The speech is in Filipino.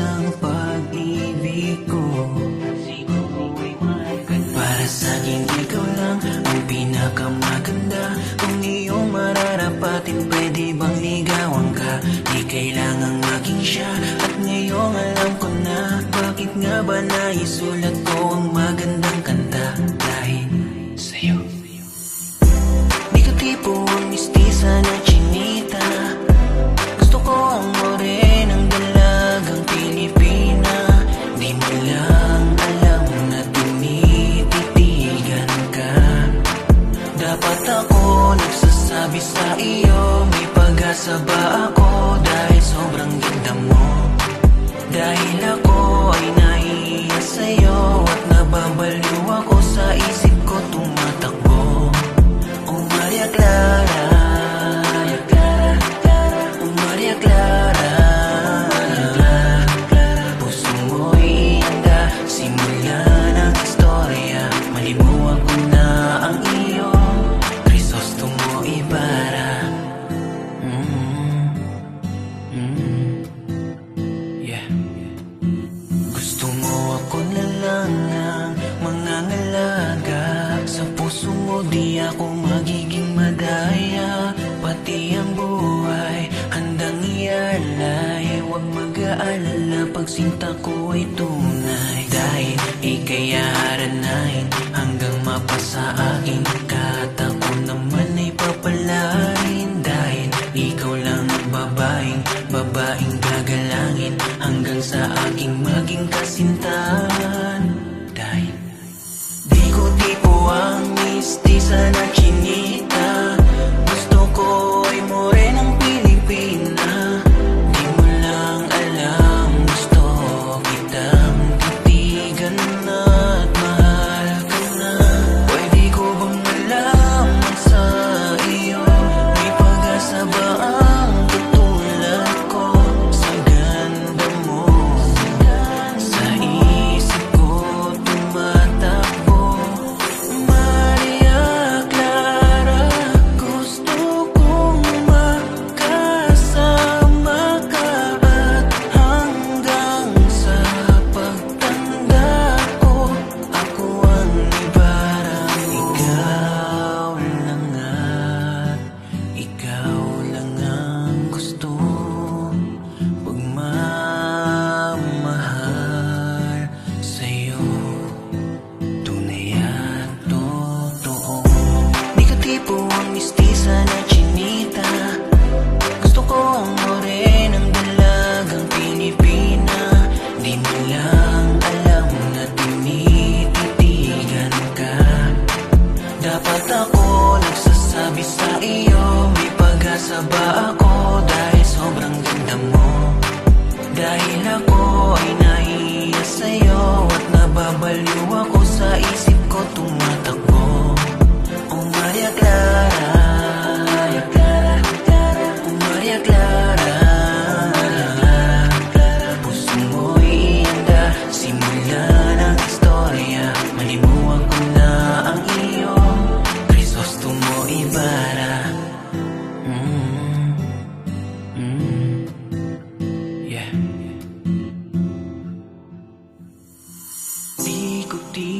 ng pag-ibig ko. Para sa'kin ikaw lang ang pinakamaganda. Kung iyong mararapatin eh, pwede bang ligawan ka? Di kailangang maging siya. At ngayong alam ko na. Bakit nga ba naisulat ko ang magandang kanta? Dahil sa'yo. Di ka tipo ang mistisa na labis na iyo May pag-asa ba ako? Di ako magiging madaya Pati ang buhay Handang ialay. Huwag mag-aalala Pagsinta ko ay tunay. Dahil ikay aranain Hanggang mapasa aking kata naman ay papalain Dahil ikaw lang ang babaeng Babaeng gagalangin. Hanggang sa aking mga sana di